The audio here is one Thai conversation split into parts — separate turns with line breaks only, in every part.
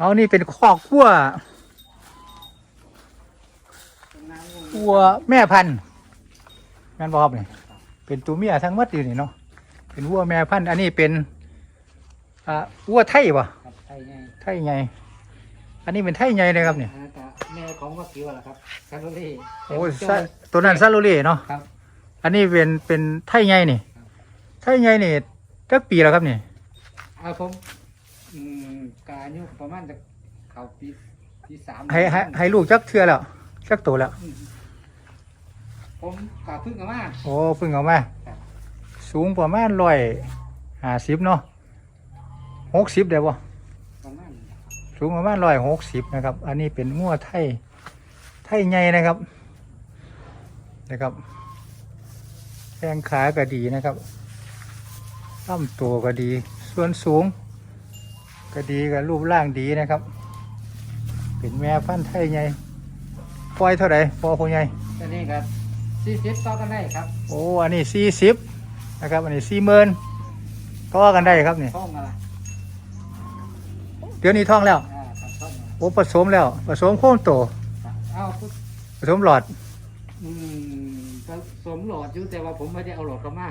เอานี่เป็นคอกวัววัวแม่พันธุ์แม่นบครับนี่เป็นตัวเมียทั้งหมดอยู่นี่เนาะเป็นวัวแม่พันธุ์อันนี้เป็นอ่าวัวไทยป่ะ
ครับไทยไง
ไทยไง อันนี้เป็นไทยไงเลยครับเนี่ย
อ่าแต่แม่ของว่ากิวล่ะครับซาโรเล่
โอ้ยซะตัวนั้นซาโลเล่เนาะ
ครับ
อันนี้เป็นเป็นไทยไงนี่
ครับ
ไทยไงนี่จักปีแล้วครับนี่
เอาผม อืมกอายุประมาณจะเขาปีปีสาม
ให้ให้ให้ลูกจักเทื่อแล้วจักโตแล้ว
อืมผมกาพึ่งกันมา
โอ้เพิ่งเอามา
ครับ
สูงประมาณร้อยห้าสิบเนาะหกสิบได้บ่
ประมาณนี้
สูงประมาณร้อยหกสิบนะครับ อันนี้เป็นงัวไทย ไทยใหญ่นะครับ นะครับแข้งขาก็ดีนะครับลำตัวก็ดี ส่วนสูง ก็ดีกับรูปร่างดีนะครับ เป็นแม่พันธุ์ไทยใหญ่ปล่อยเท่าไหร่พอผู้ใหญ่
ตอนนี้ครับสี่สิบต่อกันได้ครับ
โอ้อันนี้สี่สิบนะครับอันนี้สี่หมื่นต่อกันได้ครับนี่
ท่องอะไร
เดี๋ยวนี้ท้องแล้ว
อ่าครับท่องอะไร
โอ้ผสมแล้วผสมโค้งโต
ครับเอาพุทธ
ผสมหลอด
อืมผสมหลอดอยู่แต่ว่าผมไม่ได้เอาหลอดเข้ามา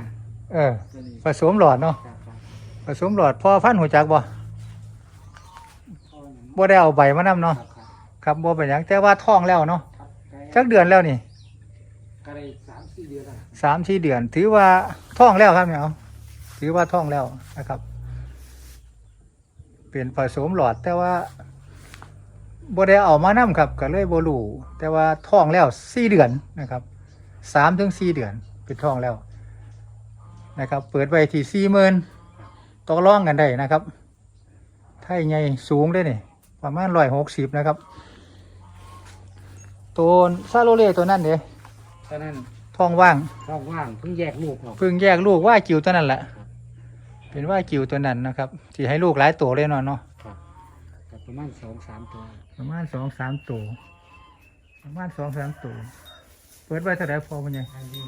เออ
ตัวนี้
ผสมหลอดเนาะ
ครับครับ
ผสมหลอดพอพันหัวจักบ่
ท่อนั้น
บ่ได้เอาใบมานำ
ครั
เนาะ
บครับ
ครับบ่เป็นหยังแต่ว่าท้องแล้วเนาะ
ครับไกล
จักเดือนแล้วนี่
ไกลสามสี่เดือนแล้ว
สามสี่เดือน ถือว่าท้องแล้วครับเนี่ยเอาถือว่าท้องแล้วนะครับ เป็นผสมหลอดแต่ว่าบ่ได้เอามานํครับก็เลยบ่รู้แต่ว่าท้องแล้วสี่เดือนนะครับสามถึงสี่เดือนเป็นท้องแล้ว นะครับ เปิดไว้ที่สี่หมื่นต่อรองกันได้นะครับ ไทยใหญ่สูงได้นี่ ประมาณร้อยหกสิบนะครับ ตัวซาโลเล่ตัวนั้นเด้
ตอนนั้น
ท้องว่าง
ท้องว่างเพิ่งแยกลูกออก
เพิ่งแยกลูกว่ากิวตัวนั้นแหละเป็นว่ากิวตัวนั้นนะครับที่ให้ลูกหลายตัวเลยเนาะเนาะ
กับประมาณสองสามตัว
ประมาณสองสามตัวประมาณสองสามตัวเปิดไว้เท่าไหร่พอมันยัง
อันนี้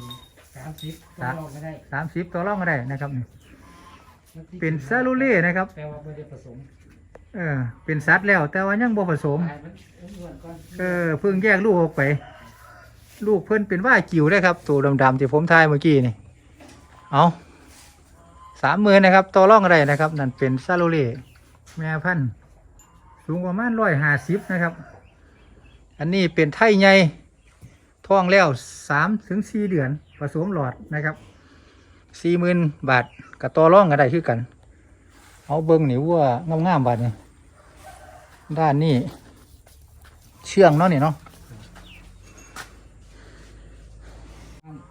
สามสิบ
สาม
ลองไม่ได้
สามสิบตัวร่องก็ได้นะครับนี่เป็นซาลูเล่นะครับ
แต่ว่าไม่ได้ผสม
เออ เป็นสัตว์แล้ว แต่ว่ายังบ่ผสม
ให้มันอ้วนๆก่อน
เออเพิ่งแยกลูกออกไป ลูกเพิ่นเป็นว่ากิวเลยครับ ตัวดำๆที่ผมทายเมื่อกี้นี่ เอาสามหมื่นนะครับตัวร่องอะไรนะครับ นั่นเป็นซาโลเล่แม่พันธุ์สูงประมาณร้อยห้าสิบนะครับ อันนี้เป็นไทยใหญ่ท้องแล้วสามถึงสี่เดือน ผสมหลอดนะครับสี่หมื่นบาทกับตัวร่องก็ได้คือกัน เอาเบิ้งนี่ว่างามๆบาทนี่ ด้านนี้เชื่องเนาะนี่เนาะ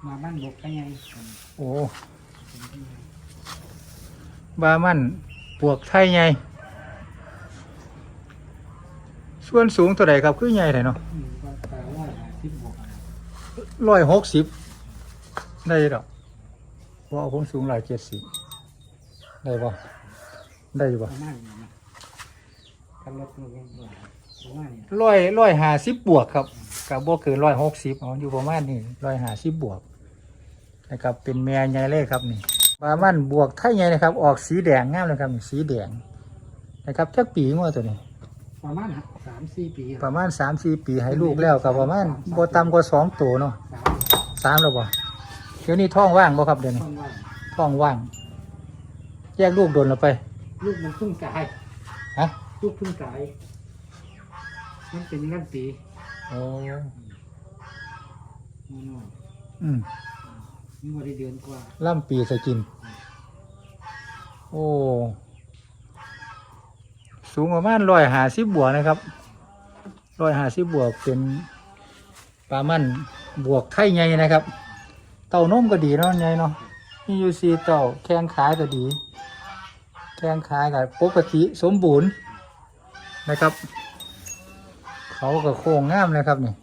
มาบ้านบกได้ไง
โอ้บามันปวกไทยใหญ่ส่วนสูงเท่าไหร่ครับคือใหญ่เลยเนาะ
อืมก็แปลว่าสิบบวกอะไร
ร้อยหกสิบได้ดอกว่าผมสูงร้อยเจ็ดสิบได้ป่ได้อ ยู่
ป
ป่
ระมาณนี้นะกันรถตัวกันตัวประมาณนี้
ร้อยร้อยห้าสิบบวกครับกับบ่เกินร้อยหกสิบอ๋ออยู่ประมาณนี้ร้อยห้าสิบบวกนะครับเป็นแม่ใหญ่เลยครับนี่บามันบวกไทยใหญ่นะครับ ออกสีแดงงามเลยครับนี่สีแดงนะครับจักปีงัวตัวนี้
ประมาณสามสี่ปี
ประมาณสามสี่ปีให้ลูกแล้วกับประมาณบ่ต่ำกว่าสองตัวเนาะ
สาม
สามแล้วบ่เดี๋ยวนี้ท้องว่างบ่ครับเดี๋ยวนี้
ต้นว่าง
ท้องว่าง แยกลูกโดนเราไป
ลูกมันเพิ่งกาย
ฮะ
ลูกเพิ่งกาย มันเป็นงั้นปี
โอ้
มันน้อย
อืม
นี่ว่าได้เดือนกว่า
ล่ำปีสกิน โอ้ สูงประมาณร้อยหาสิบบวกนะครับร้อยหาสิบบวกเป็นปลามันบวกไข่ใหญ่นะครับ เต่านมก็ดีเนาะใหญ่เนาะมีอยู่สี่เต่าแข้งขาก็ดี แข้งขากับปกติสมบูรณ์ นะครับ เขาก็โค้งงามเลยครับนี่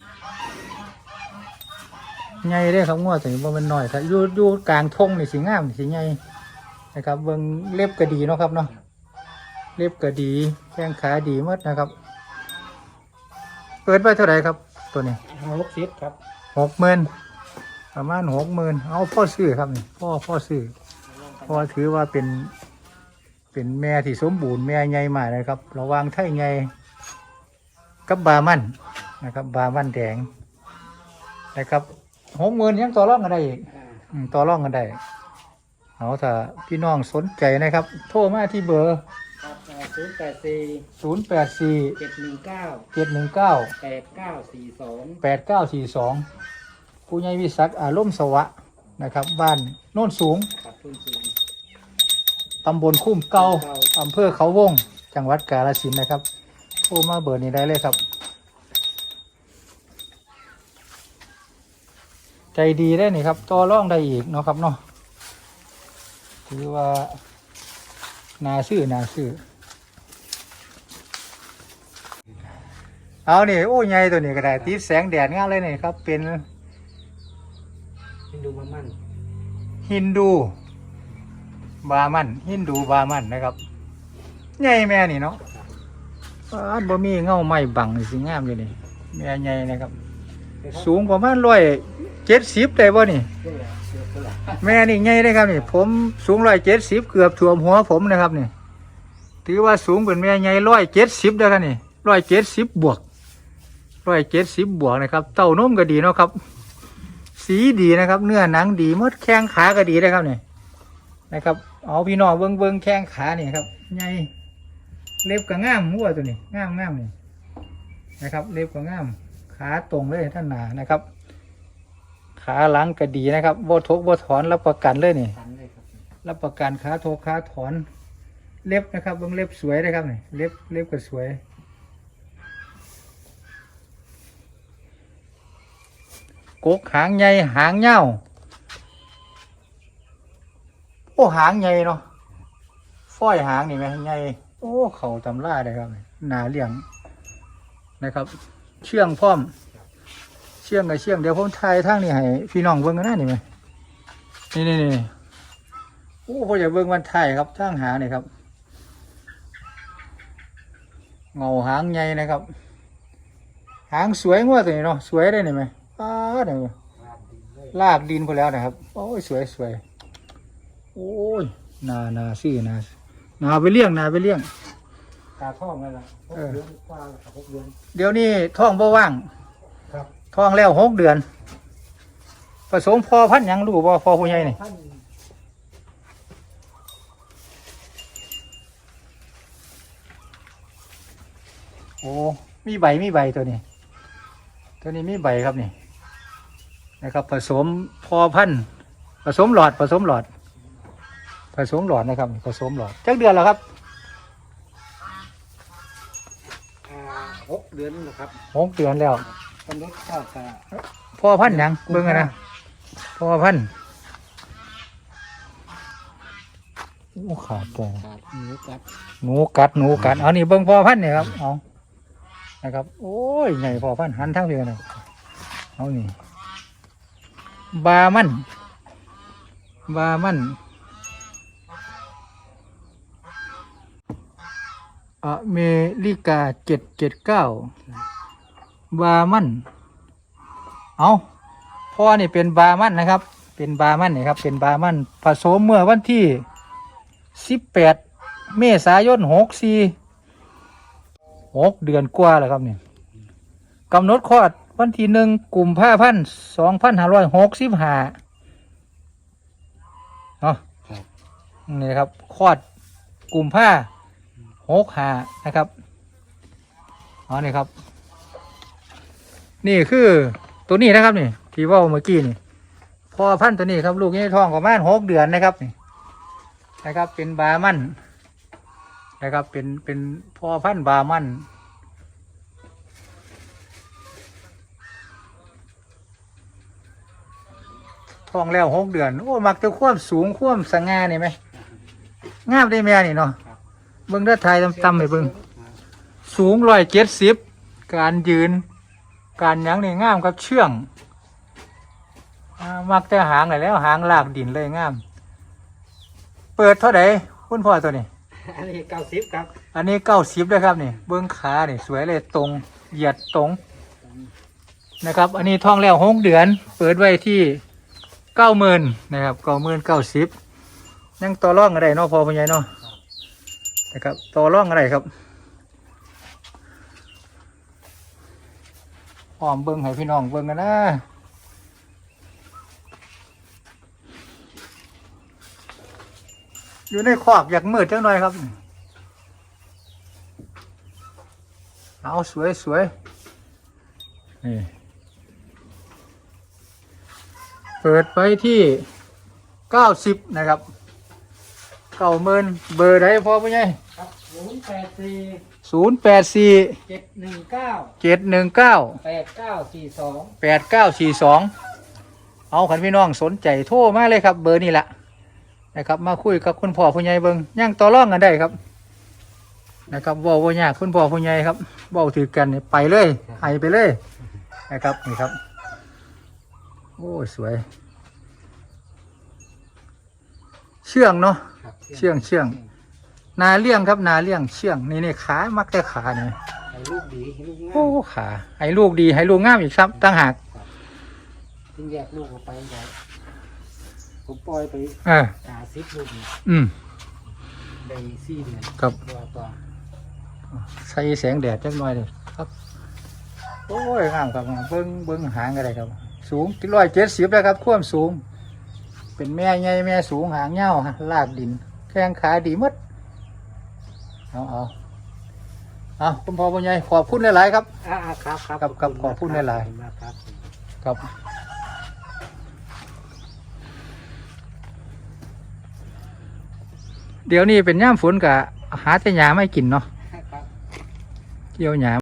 ใหญ่ได้ครับงวดถึงว่ามันหน่อยครับอยู่อยู่กลางทงนี่สิงามนี่สิใหญ่นะครับเบิ่งเล็บก็ดีเนาะครับเนาะเล็บก็ดีแข้งขาดีหมดนะครับ เปิดไปเท่าไหร่ครับ ตัวนี้
หกสิบครับ
หกหมื่นประมาณหกหมื่นเอาพ่อซื้อครับนี่พ่อพ่อซื้อพ่อถือว่าเป็น เป็นแม่ที่สมบูรณ์แม่ใหญ่มากเลยครับ ระหวังไทยใหญ่กับบามันนะครับ บามันแดงนะครับหกหมื่นยังต่อรองกันได้อีก
อ่า
อืมต่อรองกันได้เอาถ้าพี่น้องสนใจนะครับ โทรมาที่เบอร์
ครับศูนย์แปดสี่
ศูนย์แปดสี่
เจ็ดหนึ่งเก้า
เจ็ดหนึ่งเก้า
แปดเก้าสี่สอง
แปดเก้าสี่สองผู้ใหญ่วิศักดิ์อารมณ์สวะนะครับ บ้านโน่นสูง
ขับทุนสูง
ตำบลคุ้มเก่า
เก่า
อำเภอเขาวง จังหวัดกาฬสินธุ์นะครับโทรมาเบอร์นี้ได้เลยครับ ใจดีได้นี่ครับต่อร่องได้อีกเนาะครับเนาะถือว่านาซื้อนาซื้อเอานี่โอ้ยใหญ่ตัวนี้ก็ได้ติดแสงแดดงามเลยนี่ครับ เป็น
เป็นดูมันมัน
ฮินดู บามันฮินดูบามันนะครับใหญ่แม่นี่เนาะปานบ่มีเงาไม้บังนี่สิงามอยู่นี่แม่ใหญ่นะครับ สูงประมาณร้อยเจ็ดสิบได้บ่นี่ แม่นี่ใหญ่ได้ครับนี่ ผมสูงร้อยเจ็ดสิบเกือบท่วมหัวผมนะครับนี่ถือว่าสูงเป็นแม่ใหญ่ร้อยเจ็ดสิบได้ครับนี่ร้อยเจ็ดสิบบวกร้อยเจ็ดสิบบวกนะครับ เต้านมก็ดีเนาะครับ สีดีนะครับ เนื้อหนังดีมดแข้งขาก็ดีนะครับนี่ นะครับ เอาพี่น้องเบิ้งเบิ้งแข้งขาเนี่ยครับใหญ่เล็บก็ง่ามหัวตัวนี้ง่ามง่ามนี่นะครับ เล็บก็ง่าม ขาตรงเลยท่านหนานะครับ ขาหลังก็ดีนะครับโบทกโบถอนรับประกันเลยนี่
รับ
ประกันขาโทขาถอน เล็บนะครับเบิ่งเล็บสวยนะครับนี่เล็บเล็บก็สวยกกหางใหญ่หางเงาว อ้หางใหญ่เนาะฝ้อยหางนี่ไหมใหญ่โอ้เขาตำล่าเลยครับหนาเลี้ยงนะครับ เชื่องพร้อม เชื่องกับเชื่องเดี๋ยวผมทายทางนี่ให้พี่น้องเบิ่งกันหน้านี่ไหมนี่นี่นี่โอ้พ่ออย่เบิ่งวันไทายครับทางหางนี่ครับเงาหางใหญ่นะครับ หางสวยงวดตัวนี้เนาะสวยได้ไหมป้าดนี่
ลาดดินเลย
ลากดินไปแล้วนะครับ โอ้ยสวยสวย โอ้ยนานาซี่นานาไปเลี้ยงนาไปเลี้ยง
ตาท่องนั่นแหละหก
เออ
เดือนกว่าแล้วครับหกเดือน
เดี๋ยวนี้ท้องบ่ว่าง
ครับ
ท้องแล้วหกเดือน ผสมพอพันธุ์หยังรู้บ่พอผู้ใหญ่นี่
ท่าน
โอ้มีใบมีใบตัวนี้ ตัวนี้มีใบครับนี่นะครับ ผสมพอพันธุ์ผสมหลอดผสมหลอด ผสมหลอดนะครับผสมหลอดจักเดือนแล้วครับ
อ่าหกเดือนนะครับ
หกเดือนแล้ว
กำหนดข้าวกะ
พอพันธุ์หยังเบิ่งกันนะพอพันธุ์โอ้ขาดตัว
ขาดหมูกัด
หนูกัดหนูกัดเอานี่เบิ่งพอพันธุ์นี่ครับเอานะครับ โอ้ยใหญ่พอพันธุ์หันทั้งเพียงนะเอานี่บามันบามัน อเมริกาเจ็ดเจ็ดเก้าบามัน เอาพ่อนี่เป็นบามันนะครับ เป็นบามันนี่ครับ เป็นบามัน ผสมเมื่อวันที่สิบแปดเมษายนหกสี่หกเดือนกว่าแล้วครับนี่กำหนดคลอดวันที่หนึ่งกลุ่มผ้าพันสองพันห้าร้อยหกสิบห้าเนาะนี่ครับคลอดกลุ่มผ้า หกหานะครับอ๋อนี่ครับ นี่คือตัวนี้นะครับนี่ที่ว่าเมื่อกี้นี่พอพันตัวนี้ครับลูกนี่ท้องประมาณหกเดือนนะครับนี่นะครับ เป็นบามันนะครับ เป็นเป็นพอพันบามันท้องแล้วหกเดือน โอ้ มักจะควบสูงควบสง่านี่ไหมงามได้แม่นี่เนาะ เบิ้งเด้อไทยตำๆไปเบิ้งสูงร้อยเจ็ดสิบการยืน การหยังนี่งามครับเชื่องอ่ามักแต่หางเลยแล้วหางลากดินเลยงาม เปิดเท่าไหร่คุณพ่อตัวนี้
อันนี้เก้าสิบครับ
อันนี้เก้าสิบเลยครับนี่เบื้องขานี่สวยเลยตรงเหยียดตรงนะครับ อันนี้ท่องแล้วหกเดือน เปิดไว้ที่เก้าหมื่นนะครับเก้าหมื่นเก้าสิบยังต่อร่องอะไรเนาะพอพญายเนาะ นะครับต่อร่องอะไรครับพร้อมเบิ้งให้พี่น้องเบิ้งกันนะอยู่ในคอกอยากมืดจังหน่อยครับ เอาสวยสวยนี่เปิดไปที่เก้าสิบนะครับ เก้าหมื่นเบอร์ใดพอปะไง
ครับศูนย์แปดสี่
ศูนย์แปดสี่
เจ็ดหนึ่งเก้า
เจ็ดหนึ่งเก้า
แปดเก้าสี่สอง
แปดเก้าสี่สองเอาขันพี่น้องสนใจโทรมาเลยครับ เบอร์นี่แหละนะครับมาคุยกับคุณพ่อผู้ใหญ่เบิงย่างต่อร่องกันได้ครับ นะครับเว่าว่ายากคุณพ่อผู้ใหญ่ครับเว่าถือกันนี่ไปเลยไอไปเลยนะครับนี่ครับ โอ้ยสวย เชื่องเนาะ
ครับ
เชื่องเชื่องนาเลี้ยงครับนาเลี้ยงเชื่องนี่นี่ขามักแต่ขาเนี่ย
ให้ลูกดีให้ลูกงา
โอ้
ม
ขาให้ลูกดีให้ลูกงามอีกครับตั้งหาก
ถึงแยกลูกออกไปได้ผมปล่อยไป
เออ
หาซิปลูกนี่
อืม
ได้สี่เดือน
ครับ
ตัวต่อ
ใส่แสงแดดจักหน่อยเลยครับ โอ้ยงามครับเบิ้งเบิ้งหางอะไรครับ สูงร้อยเจ็ดสิบแล้วครับความสูง เป็นแม่ใหญ่แม่สูงหางเงาลากดิน แข้งขาดีหมดเอาเอาเอาคุณพ่อคุณยายขอบคุณหลาย ๆ ครับ
อ่าอ่าครับครับ
ครับครับขอบคุณหลายๆ
ขอบคุณมากครับ
ครับ เดี๋ยวนี้เป็นย่ามฝนกับหาแต่หยาไม่กินเนาะ
ครับ
เกี่ยวหยา